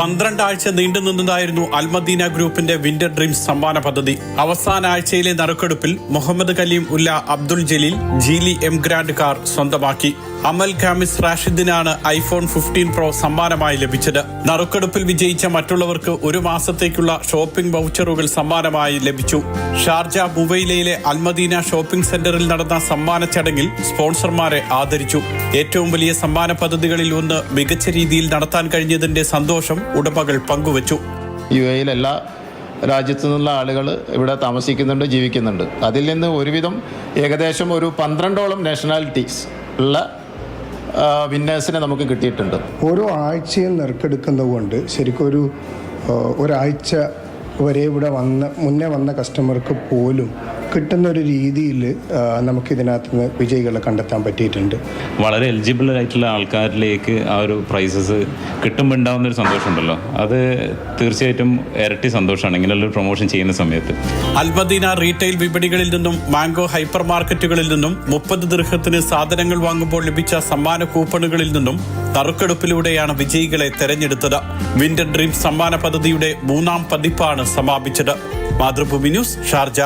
പന്ത്രണ്ട് ആഴ്ച നീണ്ടുനിന്നതായിരുന്നു അൽമദീന ഗ്രൂപ്പിന്റെ വിന്റർ ഡ്രീംസ് സമ്മാന പദ്ധതി. അവസാന ആഴ്ചയിലെ നറുക്കെടുപ്പിൽ മുഹമ്മദ് കലീം ഉല്ല അബ്ദുൾ ജലീൽ ജീലി എം ഗ്രാൻഡ് കാർ സ്വന്തമാക്കി. അമൽ ഖാമിസ് റാഷിദിനാണ് ഐഫോൺ ഫിഫ്റ്റീൻ പ്രോ സമ്മാനമായി ലഭിച്ചത്. നറുക്കെടുപ്പിൽ വിജയിച്ച മറ്റുള്ളവർക്ക് ഒരു മാസത്തേക്കുള്ള ഷോപ്പിംഗ് വൗച്ചറുകൾ സമ്മാനമായി ലഭിച്ചു. ഷാർജ മുബൈലയിലെ അൽമദീന ഷോപ്പിംഗ് സെന്ററിൽ നടന്ന സമ്മാന ചടങ്ങിൽ സ്പോൺസർമാരെ ആദരിച്ചു. ഏറ്റവും വലിയ സമ്മാന പദ്ധതികളിൽ ഒന്ന് മികച്ച രീതിയിൽ നടത്താൻ കഴിഞ്ഞതിന്റെ സന്തോഷം ഉടമകൾ പങ്കുവച്ചു. യു എല്ലാ രാജ്യത്തു നിന്നുള്ള ആളുകൾ ഇവിടെ താമസിക്കുന്നുണ്ട് ജീവിക്കുന്നുണ്ട്. അതിൽ നിന്ന് ഒരുവിധം ഏകദേശം ഒരു പന്ത്രണ്ടോളം നാഷണാലിറ്റീസ് ഉള്ള വിന്നേഴ്സിനെ നമുക്ക് കിട്ടിയിട്ടുണ്ട്. ഓരോ ആഴ്ചയും നറുക്കെടുക്കുന്നത് കൊണ്ട് ശരിക്കും ഒരു ഒരാഴ്ച വരെ ഇവിടെ വന്ന മുന്നേ വന്ന കസ്റ്റമർക്ക് പോലും കിട്ടുന്ന ഒരു രീതിയിൽ നമുക്ക് ഇതിനകത്ത് നിന്ന് വിജയികളെ കണ്ടെത്താൻ പറ്റിയിട്ടുണ്ട്. വളരെ എലിജിബിൾ ആയിട്ടുള്ള ആൾക്കാരിലേക്ക് ആ ഒരു പ്രൈസസ് കിട്ടുമ്പോൾ ഉണ്ടാകുന്ന ഒരു സന്തോഷമുണ്ടല്ലോ. അത് തീർച്ചയായിട്ടും ഇരട്ടി സന്തോഷമാണ്. ഇങ്ങനെയുള്ള പ്രൊമോഷൻ ചെയ്യുന്ന സമയത്ത്. അൽമദീന റീറ്റെയിൽ വിപണികളിൽ നിന്നും മാംഗോ ഹൈപ്പർ മാർക്കറ്റുകളിൽ നിന്നും മുപ്പത് ദീർഘത്തിന് സാധനങ്ങൾ വാങ്ങുമ്പോൾ ലഭിച്ച സമ്മാന കൂപ്പണുകളിൽ നിന്നും നറുക്കെടുപ്പിലൂടെയാണ് വിജയികളെ തെരഞ്ഞെടുത്തത്. വിന്റർ ഡ്രീം സമ്മാന പദ്ധതിയുടെ മൂന്നാം പതിപ്പാണ് സമാപിച്ചത്. Mathrubhumi news Sharjah.